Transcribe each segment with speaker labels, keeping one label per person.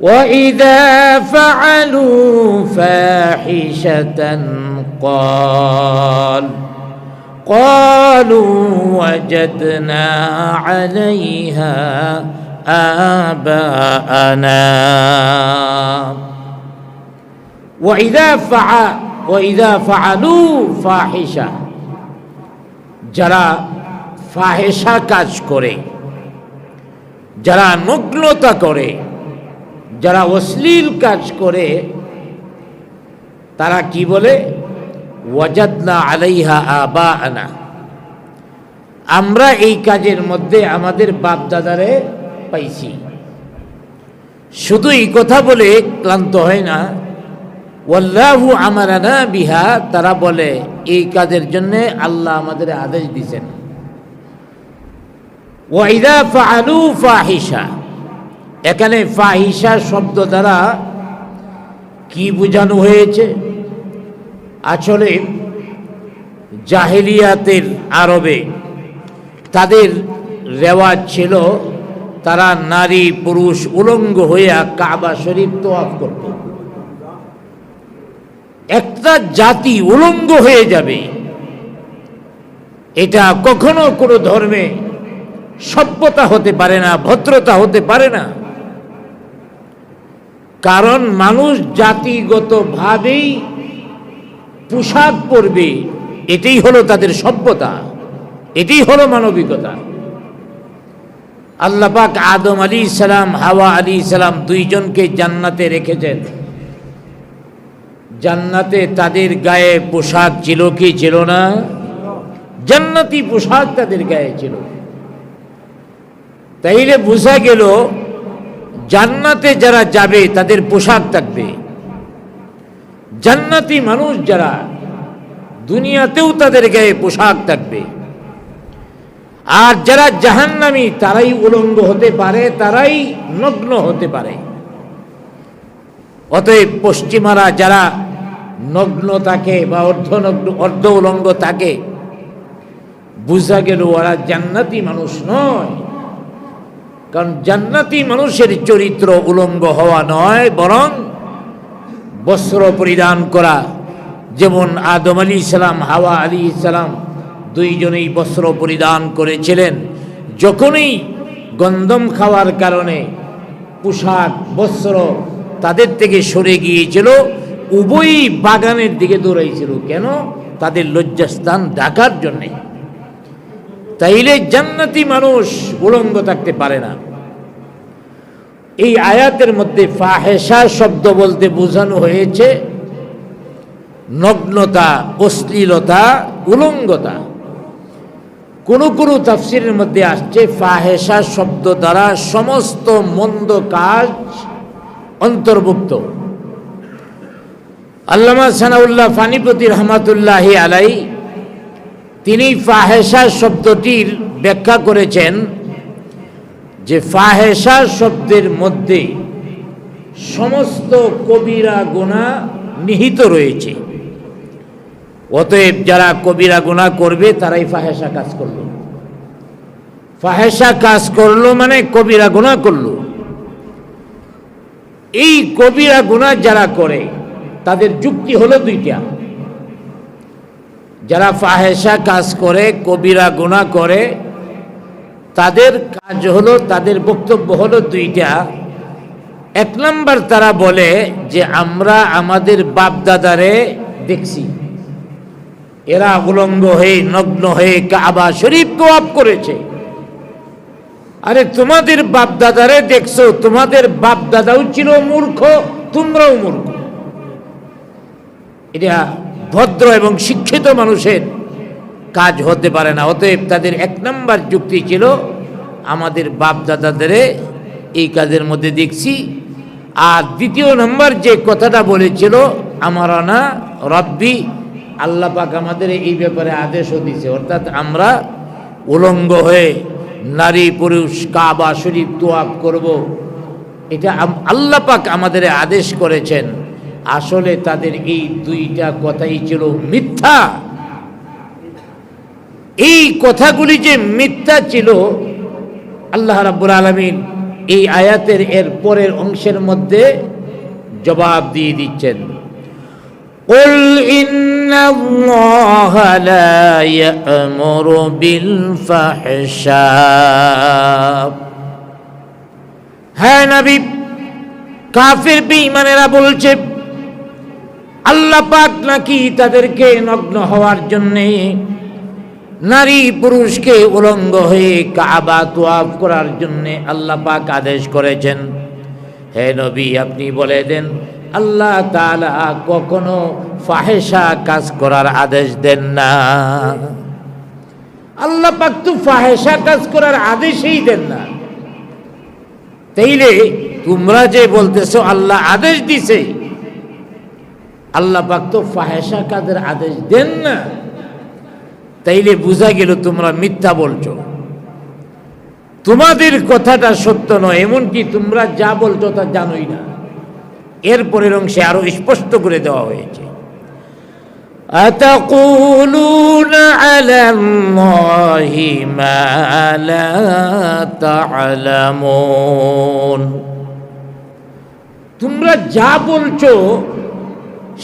Speaker 1: وإذا فعلوا فاحشة قال قالوا وجدنا عليها آباءنا وإذا فعل وإذا فعلوا فاحشة যারা ফাহেসা কাজ করে যারা নগ্নতা করে যারা অশ্লীল কাজ করে, তারা কি বলে? ওয়াজাদনা আলাইহা আবা আনা আমরা এই কাজের মধ্যে আমাদের বাপদাদারে পাইছি। শুধু এই কথা বলে ক্লান্ত হয় না। ওয়াল্লাহু আমারানা বিহা, তারা বলে, এই কাজের জন্য আল্লাহ আমাদের আদেশ দিছেন ওয়াইদা ফাআলু ফাহিশা। এখানে ফাহিসা শব্দ দ্বারা কি বোঝানো হয়েছে? আসলে জাহেলিয়াতের আরবে তাদের রেওয়াজ ছিল, তারা নারী, পুরুষ, উলঙ্গ হইয়া কাবা শরীফ তোয়াফ করত। একটা জাতি উলঙ্গ হয়ে যাবে, এটা কখনো কোনো ধর্মে সভ্যতা হতে পারে না, ভদ্রতা হতে পারে না। কারণ মানুষ জাতিগতভাবেই পোশাক পরবে, এটাই হলো তাদের সভ্যতা, এটাই হলো মানবিকতা। আল্লাহ পাক আদম আলী সালাম, হাওয়া আলী সালাম দুইজনকে জান্নাতে রেখেছেন। জান্নাতে তাদের গায়ে পোশাক ছিল কি ছিল না? জান্নাতি পোশাক তাদের গায়ে ছিল। তাইলে বোঝা গেল জান্নাতে যারা যাবে, তাদের পোশাক থাকবে। জান্নাতি মানুষ যারা, দুনিয়াতেও তাদের গায়ে পোশাক থাকবে। আর যারা জাহান্নামী, তারাই উলঙ্গ হতে পারে, তারাই নগ্ন হতে পারে। অতএব পশ্চিমারা যারা নগ্ন থাকে বা অর্ধনগ্ন, অর্ধ উলঙ্গ থাকে, বুঝা গেল ওরা জান্নাতি মানুষ নয়। কারণ জান্নাতি মানুষের চরিত্র উলঙ্গ হওয়া নয়, বরং বস্ত্র পরিধান করা। যেমন আদম আলী ইসলাম, হাওয়া আলী ইসলাম দুইজনেই বস্ত্র পরিধান করেছিলেন। যখনই গন্ধম খাওয়ার কারণে পোশাক, বস্ত্র তাদের থেকে সরে গিয়েছিল, উভয়ই বাগানের দিকে দৌড়াইছিল। কেন? তাদের লজ্জাস্থান ঢাকার জন্যে। তাইলে জান্নাতি মানুষ উলঙ্গ থাকতে পারে না। এই আয়াতের মধ্যে ফাহেসা শব্দ বলতে বোঝানো হয়েছে, নগ্নতা, অশ্লীলতা, উলঙ্গতা। কোন কোন তাফসিরের মধ্যে আসছে ফাহেসা শব্দ দ্বারা সমস্ত মন্দ কাজ অন্তর্ভুক্ত। আল্লামা সানাউল্লাহ ফানিপতি রহমাতুল্লাহ আলাই তিনি ফাহেসা শব্দটির ব্যাখ্যা করেছেন যে ফাহেসা শব্দের মধ্যে সমস্ত কবিরা গোনা নিহিত রয়েছে। অতএব যারা কবিরা গোনা করবে, তারাই ফাহেসা কাজ করল। ফাহেসা কাজ করল মানে কবিরা গোনা করল। এই কবিরা গুণা যারা করে, তাদের যুক্তি হলো দুইটা। যারা ফাহেসা কাজ করে, কবিরা গুণা করে, তাদের কাজ হলো, তাদের বক্তব্য হলো দুইটা। এক নম্বর তারা বলে যে, আমরা আমাদের বাপদাদারে দেখছি। এরা উলঙ্গ হয়ে, নগ্ন হয়ে কাবা শরীফ তোয়াব করেছে। আরে, তোমাদের বাপদাদারে দেখছ, তোমাদের বাপদাদাও ছিল মূর্খ তোমরাও মূর্খ। এটা ভদ্র এবং শিক্ষিত মানুষের কাজ হতে পারে না। অতএব তাদের এক নম্বর যুক্তি ছিল, আমাদের বাপ দাদাদের এই কাজের মধ্যে দেখছি। আর দ্বিতীয় নম্বর যে কথাটা বলেছিল, আমার না, রব্বি, আল্লাহ পাক আমাদের এই ব্যাপারে আদেশও দিছে অর্থাৎ আমরা উলঙ্গ হয়ে নারী, পুরুষ, কাবা, শরীফ তোয়াব করব। এটা আল্লাহ পাক আমাদের আদেশ করেছেন। আসলে তাদের এই দুইটা কথাই ছিল মিথ্যা এই কথাগুলি যে মিথ্যা ছিল আল্লাহ রাব্বুল আলমিন এই আয়াতের এর পরের অংশের মধ্যে জবাব দিয়ে দিচ্ছেন قل إن الله لا يأمر بالفحشاء হ্যাঁ নবী কাফির বেঈমানেরা বলছে আল্লাহ পাক নাকি তাদেরকে নগ্ন হওয়ার জন্যে নারী পুরুষকে উলঙ্গ হয়ে কাবা তোয়াফ করার জন্যে আল্লাহ পাক আদেশ করেছেন। হে নবী, আপনি বলে দেন, আল্লাহ তালা কখনো ফাহেসা কাজ করার আদেশ দেন না। আল্লাহ পাক তো ফাহেসা কাজ করার আদেশই দেন না। তাইলে তোমরা যে বলতেছো, আল্লাহ আদেশ দিছে। আল্লাহ পাক তো ফাহেসা কাজের আদেশ দেন না তাইলে বোঝা গেল তোমরা মিথ্যা বলছো তোমাদের কথাটা সত্য নয় এমনকি তোমরা যা বলছো তা জানোই না এরপরের অংশে আরো স্পষ্ট করে দেওয়া হয়েছে أتقولون على الله ما لا تعلمون তোমরা যা বলছো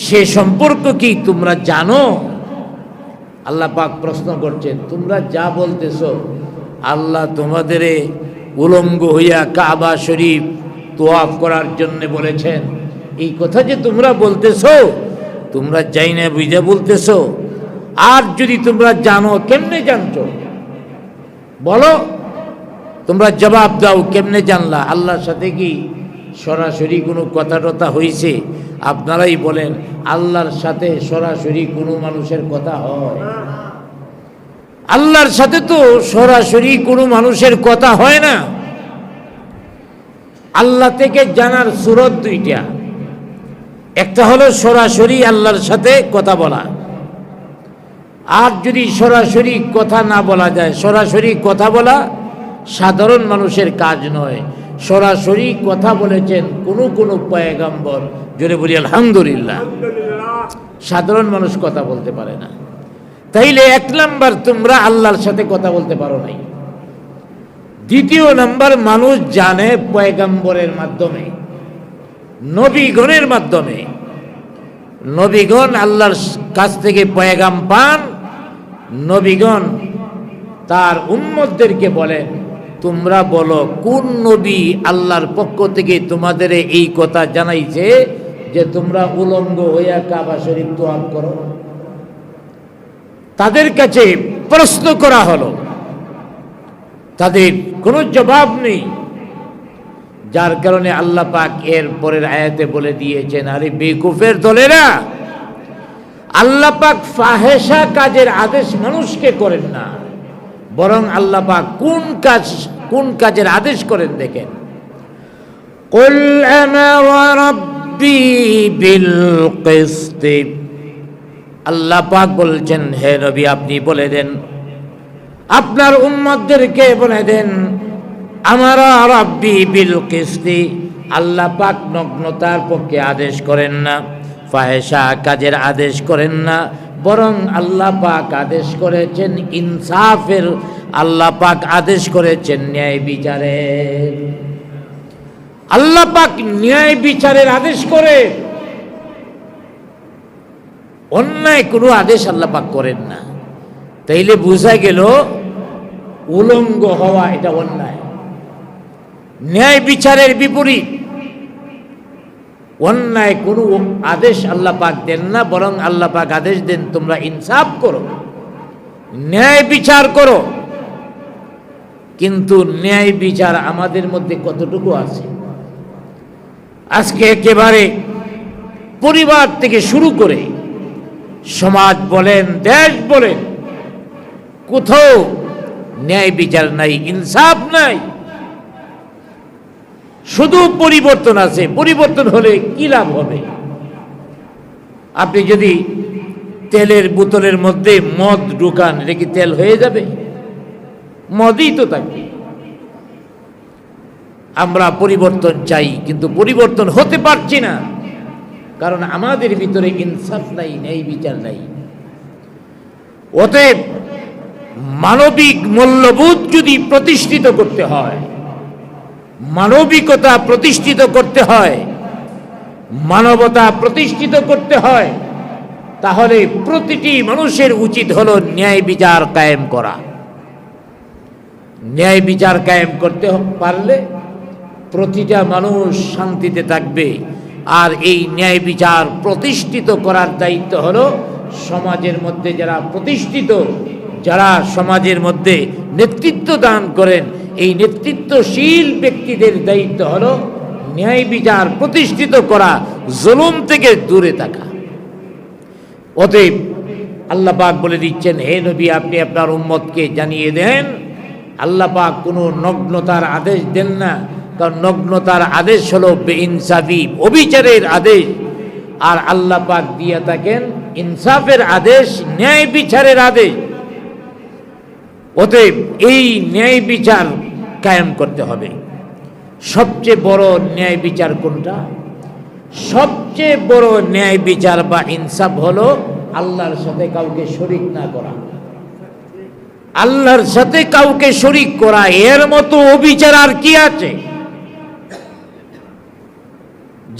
Speaker 1: সে সম্পর্ক কি তোমরা জানো? আল্লাহ পাক প্রশ্ন করছেন, তোমরা যা বলতেছো, আল্লাহ তোমাদের উলঙ্গ হইয়া কাবা শরীফ তোয়াফ করার জন্য বলেছেন। এই কথা যে তোমরা বলতেছো, তোমরা যাই না বুঝে বলতেছো, আর যদি তোমরা জানো, কেমনে জানছো? বলো, তোমরা জবাব দাও, কেমনে জানলা? আল্লাহর সাথে কি সরাসরি কোনো কথা টথা হয়েছে আপনারাই বলেন, আল্লাহর সাথে সরাসরি কোনো মানুষের কথা হয়। আল্লাহর সাথে তো সরাসরি কোনো মানুষের কথা হয় না। আল্লাহ থেকে জানার সুরত দুইটা। একটা হলো সরাসরি আল্লাহর সাথে কথা বলা। আর যদি সরাসরি কথা না বলা যায়, সরাসরি কথা বলা সাধারণ মানুষের কাজ নয়। সরাসরি কথা বলেছেন কোনো কোনো পয়গাম্বর জোরে বলি, আলহামদুলিল্লাহ। সাধারণ মানুষ কথা বলতে পারে না। তাইলে এক নাম্বার তোমরা আল্লাহর সাথে কথা বলতে পারো নাই। দ্বিতীয় নাম্বার, মানুষ জানে পয়গাম্বরের মাধ্যমে, নবীগণের মাধ্যমে। নবীগণ আল্লাহর কাছ থেকে পয়গাম পান, নবীগণ তার উম্মতদেরকে বলেন তোমরা বলো, কোন নবী আল্লাহর পক্ষ থেকে তোমাদের এই কথা জানাইছে? যে তোমরা উলঙ্গ হইয়া কাবা শরীফ তোয়াব করো তাদের কাছে প্রশ্ন করা হলো তাদের কোনো জবাব নেই যার কারণে আল্লাহ পাক এর পরের আয়াতে বলে দিয়েছেন আরে বেকুফের দলেরা আল্লাহ পাক ফাহেসা কাজের আদেশ মানুষকে করেন না বরং আল্লাহ পাক কোন কাজ কোন কাজের আদেশ করেন দেখেন قل أمر রব্বি বিল কিস্তি। আল্লাহ পাক বলছেন, হে নবী আপনি বলে দেন। আপনার উম্মতদেরকে বলে দেন, আমার রব্বি বিল কিস্তি। আল্লাহ পাক নগ্নতার পক্ষে আদেশ করেন না, ফাহেশা কাজের আদেশ করেন না, বরং আল্লাহ পাক আদেশ করেছেন ইনসাফের। আল্লাহ পাক আদেশ করেছেন ন্যায় বিচারের। আল্লাহ পাক ন্যায় বিচারের আদেশ করে। অন্যায় কোনো আদেশ আল্লাহ পাক করেন না। তাইলে বোঝা গেল, উলঙ্গ হওয়া এটা অন্যায়। ন্যায় বিচারের বিপরীত। অন্যায় কোনো আদেশ আল্লাহ পাক দেন না, বরং আল্লাহ পাক আদেশ দেন, তোমরা ইনসাফ করো। ন্যায় বিচার করো। কিন্তু ন্যায় বিচার আমাদের মধ্যে কতটুকু আছে? আজকে একেবারে পরিবার থেকে শুরু করে সমাজ বলেন, দেশ বলেন, কোথাও ন্যায় বিচার নাই, ইনসাফ নাই। শুধু পরিবর্তন আছে। পরিবর্তন হলে কি লাভ হবে? আপনি যদি তেলের বোতলের মধ্যে মদ ঢুকান, এটা কি তেল হয়ে যাবে? মদই তো থাকবে আমরা পরিবর্তন চাই, কিন্তু পরিবর্তন হতে পারছি না। কারণ আমাদের ভিতরে ইনসাফ নাই, ন্যায় বিচার নাই। অতএব মানবিক মূল্যবোধ যদি প্রতিষ্ঠিত করতে হয়, মানবিকতা প্রতিষ্ঠিত করতে হয়, মানবতা প্রতিষ্ঠিত করতে হয়, তাহলে প্রতিটি মানুষের উচিত হলো ন্যায় বিচার কায়েম করা। ন্যায় বিচার কায়েম করতে পারলে প্রতিটা মানুষ শান্তিতে থাকবে। আর এই ন্যায় বিচার প্রতিষ্ঠিত করার দায়িত্ব হলো সমাজের মধ্যে যারা প্রতিষ্ঠিত, যারা সমাজের মধ্যে নেতৃত্ব দান করেন, এই নেতৃত্বশীল ব্যক্তিদের দায়িত্ব হলো ন্যায় বিচার প্রতিষ্ঠিত করা, জুলুম থেকে দূরে থাকা। অতএব আল্লাহ পাক বলে দিচ্ছেন, হে নবী, আপনি আপনার উম্মতকে জানিয়ে দেন, আল্লাহ পাক কোনো নগ্নতার আদেশ দেন না। কারণ নগ্নতার আদেশ হলো বেইনসাফি, অবিচারের আদেশ। আর আল্লাহ পাক দিয়ে থাকেন ইনসাফের আদেশ, ন্যায় বিচারের আদেশ। অতএব এই ন্যায় বিচার কায়েম করতে হবে। সবচেয়ে বড় ন্যায় বিচার কোনটা? সবচেয়ে বড় ন্যায় বিচার বা ইনসাফ হলো আল্লাহর সাথে কাউকে শরিক না করা। আল্লাহর সাথে কাউকে শরিক করা, এর মতো অবিচার আর কি আছে?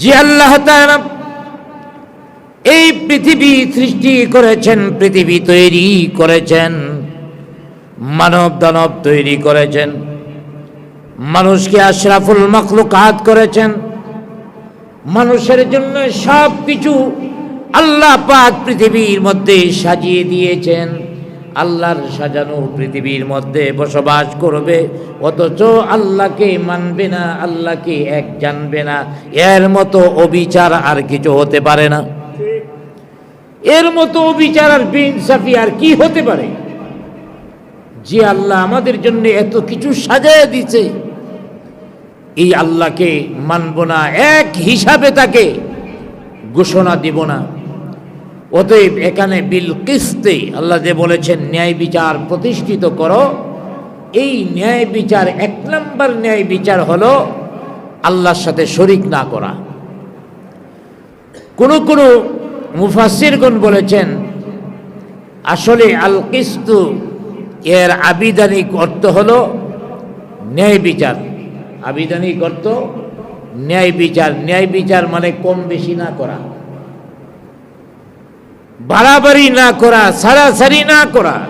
Speaker 1: যে আল্লাহ এই পৃথিবী সৃষ্টি করেছেন, পৃথিবী তৈরি করেছেন, মানব দানব তৈরি করেছেন, মানুষকে আশরাফুল মখলুকাত করেছেন, মানুষের জন্য সব কিছু আল্লাহ পাক পৃথিবীর মধ্যে সাজিয়ে দিয়েছেন। আল্লাহর সাজানো পৃথিবীর মধ্যে বসবাস করবে, অথচ আল্লাহকে মানবে না, আল্লাহকে এক জানবে না। এর মতো অবিচার আর কিছু হতে পারে না। এর মতো অবিচার আর বেইনসাফি আর কি হতে পারে? যে আল্লাহ আমাদের জন্য এত কিছু সাজায় দিছে এই আল্লাহকে মানব না, এক হিসাবে তাকে ঘোষণা দিব না। অতএব এখানে বিল কিস্তে আল্লাহ যে বলেছেন, ন্যায় বিচার প্রতিষ্ঠিত করো। এই ন্যায় বিচার, এক নম্বর ন্যায় বিচার হলো আল্লাহর সাথে শরিক না করা। কোন কোন মুফাসিরগণ বলেছেন, আসলে আল কিস্তু এর আবিধানিক অর্থ হলো ন্যায় বিচার। আবিধানিক অর্থ ন্যায় বিচার। ন্যায় বিচার মানে কম বেশি না করা। বাড়াবাড়ি না করা সারাসারি না করা।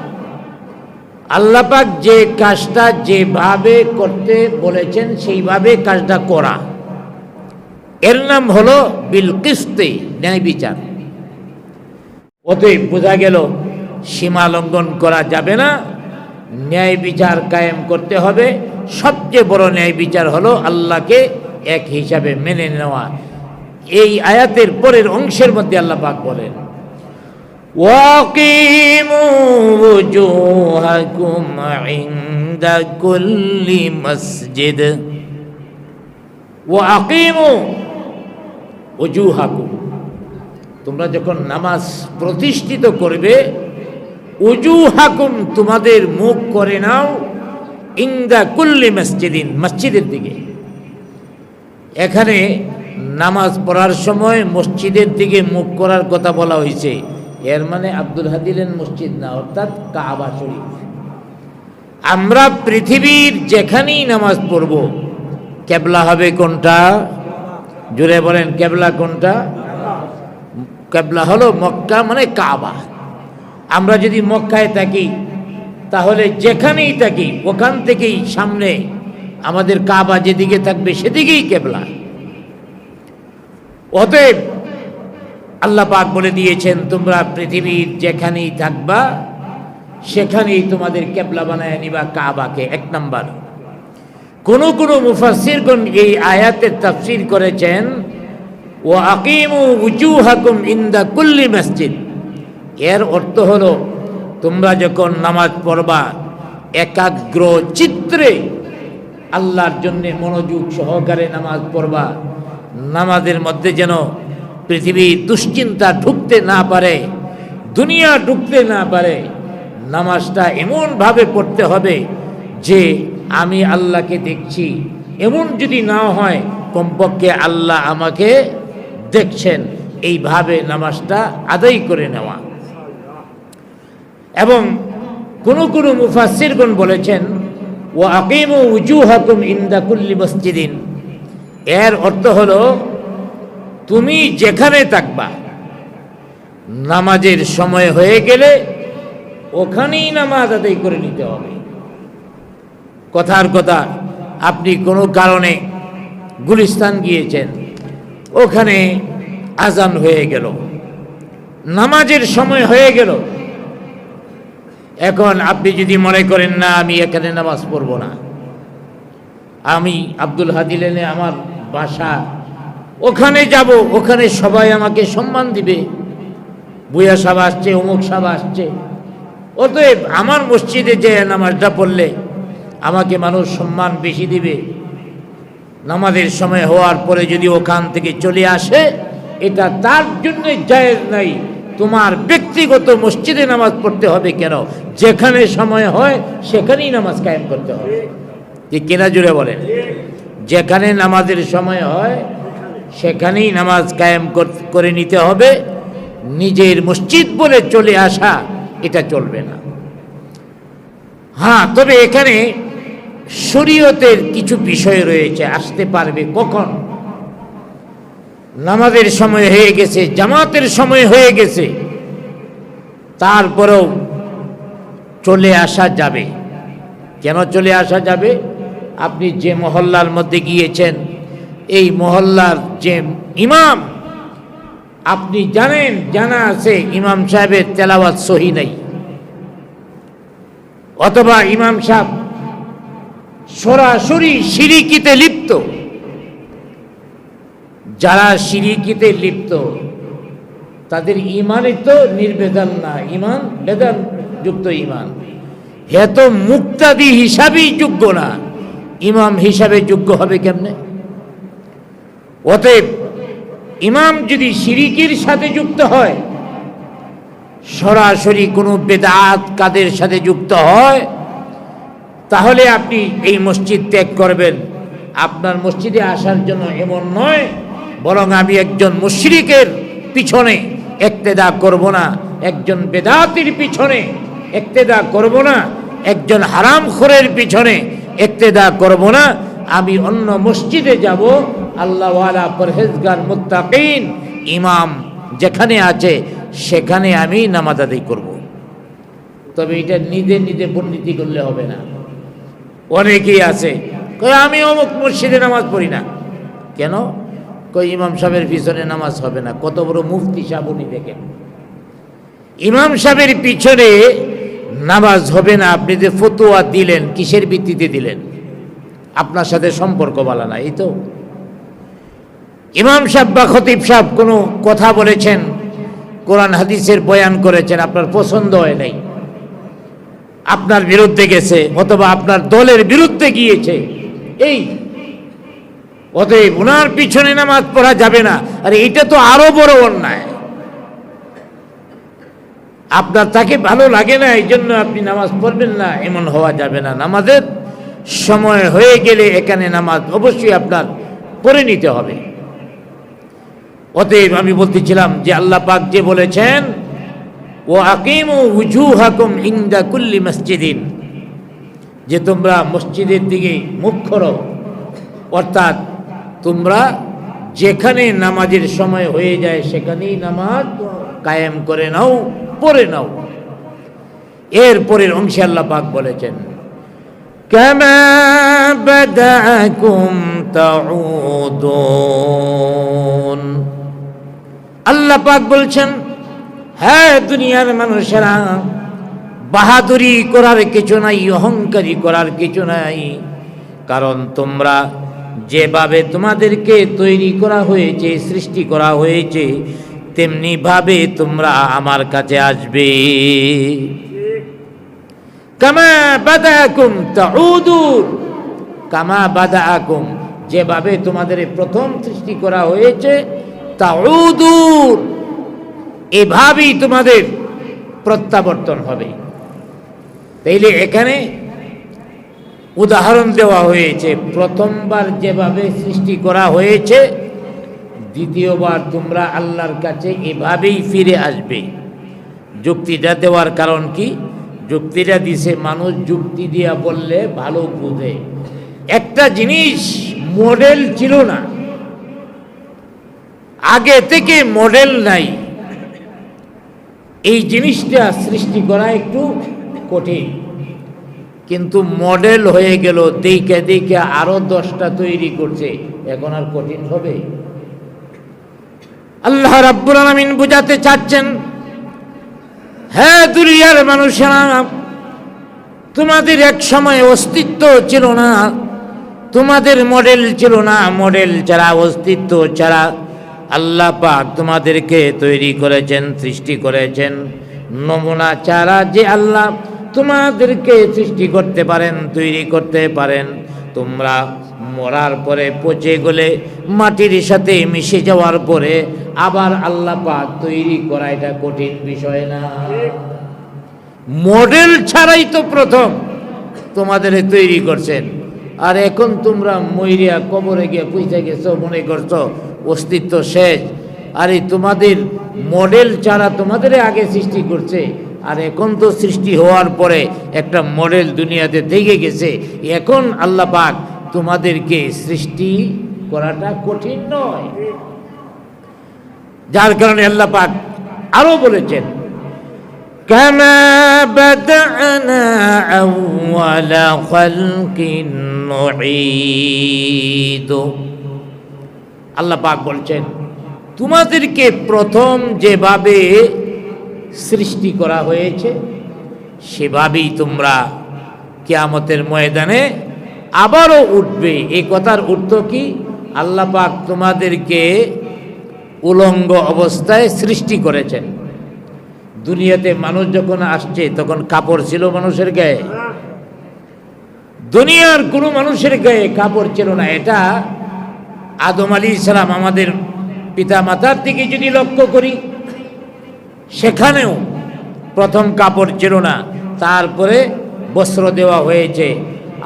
Speaker 1: আল্লাপাক যে কাজটা যেভাবে করতে বলেছেন, সেইভাবে কাজটা করা। এর নাম হলো বিল কিস্তে, ন্যায় বিচার। অতএব বোঝা গেল, সীমা লঙ্ঘন করা যাবে না। ন্যায় বিচার কায়েম করতে হবে। সবচেয়ে বড় ন্যায় বিচার হলো আল্লাহকে এক হিসাবে মেনে নেওয়া। এই আয়াতের পরের অংশের মধ্যে আল্লাহ পাক বলেন وَأَقِيمُوا وُجُوهَكُمْ عِندَ كُلِّ مَسْجِدٍ وَأَقِيمُوا وُجُوهَكُمْ তোমরা যখন নামাজ প্রতিষ্ঠিত করবে উজু হাকুম তোমাদের মুখ করে নাও ইংদা কুল্লি মসজিদিন মসজিদের দিকে এখানে নামাজ পড়ার সময় মসজিদের দিকে মুখ করার কথা বলা হয়েছে এর মানে আব্দুল হাদিলের মসজিদ না, অর্থাৎ কাবা শরীফ। আমরা পৃথিবীর যেখানেই নামাজ পড়ব, কেবলা হবে কোনটা? জুড়ে বলেন, কেবলা কোনটা? কেবলা হলো মক্কা মানে কাবা। আমরা যদি মক্কায় থাকি, তাহলে যেখানেই থাকি, ওখান থেকেই সামনে আমাদের কাবা যেদিকে থাকবে সেদিকেই কেবলা। অতএব আল্লাহ পাক বলে দিয়েছেন, তোমরা পৃথিবীর যেখানেই থাকবা, সেখানেই তোমাদের কেবলা বানায় নিবা কাবাকে। এক নাম্বার। কোন কোন মুফাসিরগণ এই আয়াতের তাফসির করেছেন ও আকিমু উজু হাকুম ইন্দা কুল্লি মসজিদ। এর অর্থ হলো, তোমরা যখন নামাজ পড়বা, একাগ্র চিত্রে আল্লাহর জন্য মনোযোগ সহকারে নামাজ পড়বা। নামাজের মধ্যে যেন পৃথিবীর দুশ্চিন্তা ঢুকতে না পারে, দুনিয়া ঢুকতে না পারে, নামাজটা এমনভাবে পড়তে হবে যে আমি আল্লাহকে দেখছি। এমন যদি না হয়, কমপক্ষে আল্লাহ আমাকে দেখছেন। এইভাবে নামাজটা আদায় করে নেওয়া। এবং কোন কোন মুফাসিরগণ বলেছেন ও আকিম উজু হাকুম ইন্দাকুল্লি মসজিদিন। এর অর্থ হলো তুমি যেখানে থাকবা, নামাজের সময় হয়ে গেলে ওখানেই নামাজ আদায় করে নিতে হবে। কথার কথা, আপনি কোনো কারণে গুলিস্তান গিয়েছেন, ওখানে আজান হয়ে গেল। নামাজের সময় হয়ে গেল। এখন আপনি যদি মনে করেন, না, আমি এখানে নামাজ পড়ব না। আমি আব্দুল হাদিলেনে আমার বাসা ওখানে যাব, ওখানে সবাই আমাকে সম্মান দিবে। বুয়া সাহেব আসছে, অমুক সাহেব আসছে। অতএব আমার মসজিদে যে নামাজটা পড়লে আমাকে মানুষ সম্মান বেশি দিবে। নামাজের সময় হওয়ার পরে যদি ওখান থেকে চলে আসে, এটা তার জন্য জায়েজ নাই। তোমার ব্যক্তিগত মসজিদে নামাজ পড়তে হবে কেন? যেখানে সময় হয়, সেখানেই নামাজ কায়েম করতে হবে। যে কেনা জুড়ে বলেন? যেখানে নামাজের সময় হয় সেখানেই নামাজ কায়েম করে নিতে হবে। নিজের মসজিদ বলে চলে আসা, এটা চলবে না। হ্যাঁ তবে এখানে শরীয়তের কিছু বিষয় রয়েছে, আসতে পারবে কখন? নামাজের সময় হয়ে গেছে, জামাতের সময় হয়ে গেছে। তারপরেও চলে আসা যাবে। কেন চলে আসা যাবে? আপনি যে মহল্লার মধ্যে গিয়েছেন এই মহল্লার যে ইমাম, আপনি জানেন, জানা আছে ইমাম সাহেবের তেলাওয়াত সহি নাই। অথবা ইমাম সাহেব সরাসরি সিরিকিতে লিপ্ত। যারা সিরিকিতে লিপ্ত, তাদের ইমানই তো নির্বেদন না, ইমান বেদন যুক্ত ইমান। হে তো মুক্তাদি হিসাবেই যোগ্য না। ইমাম হিসাবে যোগ্য হবে কেমনে? অতএব ইমাম যদি সিরিকির সাথে যুক্ত হয়, সরাসরি কোনো বেদাত কাদের সাথে যুক্ত হয়, তাহলে আপনি এই মসজিদ ত্যাগ করবেন। আপনার মসজিদে আসার জন্য এমন নয়, বরং আমি একজন মুশরিকের পিছনে একতেদা করব না, একজন বেদাতির পিছনে একতেদা করব না, একজন হারামখোরের পিছনে একতেদা করব না, আমি অন্য মসজিদে যাব আল্লাহওয়ালা পরহেজগার মুত্তাকিন, ইমাম যেখানে আছে, সেখানে আমি নামাজ আদায় করব। তবে এটা নিজে নিজে পণ্ডিতি করলে হবে না। অনেকেই আছে আমি অমুক মসজিদে নামাজ পড়ি না। কেন? কই ইমাম সাহেবের পিছনে নামাজ হবে না। কত বড় মুফতি সাহেব উনি দেখেন। ইমাম সাহেবের পিছনে নামাজ হবে না, আপনি যে ফতুয়া দিলেন, কিসের ভিত্তিতে দিলেন? আপনার সাথে সম্পর্ক বলা না এই তো? ইমাম সাহেব বা খতিব সাহেব কোনো কথা বলেছেন, কোরআন হাদিসের বয়ান করেছেন, আপনার পছন্দ হয় নাই। আপনার বিরুদ্ধে গেছে, অথবা আপনার দলের বিরুদ্ধে গিয়েছে। এই, অতএব ওনার পিছনে নামাজ পড়া যাবে না। আর এটা তো আরও বড় অন্যায়। আপনার তাকে ভালো লাগে না এই জন্য আপনি নামাজ পড়বেন না, এমন হওয়া যাবে না। নামাজের সময় হয়ে গেলে এখানে নামাজ অবশ্যই আপনার পড়ে নিতে হবে। অতএব আমি বলতেছিলাম যে আল্লাহ পাক যে বলেছেন ও আকিমু উজু হাকুম ইন্দা কুল্লি মসজিদিন যে তোমরা মসজিদের দিকে মুখ করো অর্থাৎ তোমরা যেখানে নামাজের সময় হয়ে যায় সেখানেই নামাজ কায়েম করে নাও পড়ে নাও এর পরের অংশে আল্লাহ পাক বলেছেন كما بدأكم تعودون আল্লাহ পাক বলছেন হ্যাঁ দুনিয়ার মানুষেরা, বাহাদুরি করার কিছু নাই, অহংকারী করার কিছু নাই। কারণ তোমরা যেভাবে তোমাদেরকে তৈরি করা হয়েছে, সৃষ্টি করা হয়েছে, তেমনি ভাবে তোমরা আমার কাছে আসবে। কামা বাদাকুম তাউদুন। কামা বাদাকুম, যেভাবে তোমাদের প্রথম সৃষ্টি করা হয়েছে তাউদুন। এভাবেই তোমাদের প্রত্যাবর্তন হবে। তাইলে এখানে উদাহরণ দেওয়া হয়েছে, প্রথমবার যেভাবে সৃষ্টি করা হয়েছে, দ্বিতীয়বার তোমরা আল্লাহর কাছে এভাবেই ফিরে আসবে। যুক্তিটা দেওয়ার কারণ কি? যুক্তিটা দিছে, মানুষ যুক্তি দিয়া বললে ভালো বুঝে। একটা জিনিস মডেল ছিল না। আগে থেকে মডেল নাই। এই জিনিসটা সৃষ্টি করা একটু কঠিন। কিন্তু মডেল হয়ে গেল, দেখে দেখে আরও দশটা তৈরি করছে। এখন আর কঠিন হবে। আল্লাহ রাব্বুল আলামিন বুঝাতে চাচ্ছেন হ্যাঁ দুনিয়ার মানুষেরা, তোমাদের এক সময় অস্তিত্ব ছিল না, তোমাদের মডেল ছিল না মডেল ছাড়া অস্তিত্ব ছাড়া আল্লাহ পাক তোমাদেরকে তৈরি করেছেন, সৃষ্টি করেছেন। নমুনা ছাড়া যে আল্লাহ তোমাদেরকে সৃষ্টি করতে পারেন, তৈরি করতে পারেন, তোমরা মরার পরে পচে গেলে মাটির সাথে মিশে যাওয়ার পরে আবার আল্লাহ পাক তৈরি করা এটা কঠিন বিষয় না। মডেল ছাড়াই তো প্রথম তোমাদের তৈরি করছেন। আর এখন তোমরা ময়রিয়া কবরে গিয়ে পুঁতে গেছো, মনে করছ অস্তিত্ব শেষ আর এই তোমাদের মডেল ছাড়া তোমাদের আগে সৃষ্টি করছে আর এখন তো সৃষ্টি হওয়ার পরে একটা মডেল দুনিয়াতে থেকে গেছে এখন আল্লাহ পাক তোমাদেরকে সৃষ্টি করাটা কঠিন নয় যার কারণে আল্লাহ পাক আরো বলেছেন كما بدأنا أول خلق نعيد আল্লাহ পাক বলছেন, তোমাদেরকে প্রথম যেভাবে সৃষ্টি করা হয়েছে, সেভাবেই তোমরা কেয়ামতের ময়দানে আবারও উঠবে। এই কথার অর্থ কি? আল্লাহ পাক তোমাদেরকে উলঙ্গ অবস্থায় সৃষ্টি করেছেন। দুনিয়াতে মানুষ যখন আসছে, তখন কাপড় ছিল মানুষের গায়ে। দুনিয়ার কোনো মানুষের গায়ে কাপড় ছিল না। এটা আদম আলী ইসলাম আমাদের পিতা মাতার দিকে যদি লক্ষ্য করি, সেখানেও প্রথম কাপড় ছিল না, তারপরে বস্ত্র দেওয়া হয়েছে।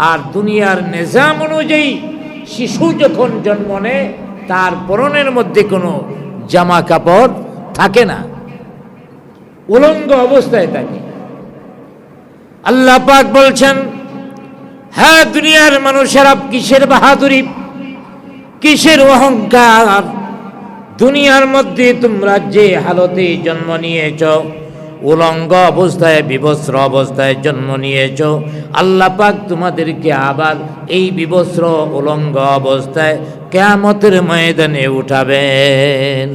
Speaker 1: আর দুনিয়ার নিজাম অনুযায়ী শিশু যখন জন্ম নেয়, তার পরনের মধ্যে কোনো জামা কাপড় থাকে না। উলঙ্গ অবস্থায় থাকে। আল্লাহ পাক বলছেন হ্যাঁ দুনিয়ার মানুষেরা কিসের বাহাদুরি? কিসের অহংকার? দুনিয়ার মধ্যে তোমরা যে হালতে জন্ম নিয়েছ, উলঙ্গ অবস্থায়, বিবস্ত্র অবস্থায় জন্ম নিয়েছ, আল্লাহ পাক তোমাদেরকে আবার এই বিবস্ত্র, উলঙ্গ অবস্থায় কেয়ামতের ময়দানে উঠাবেন।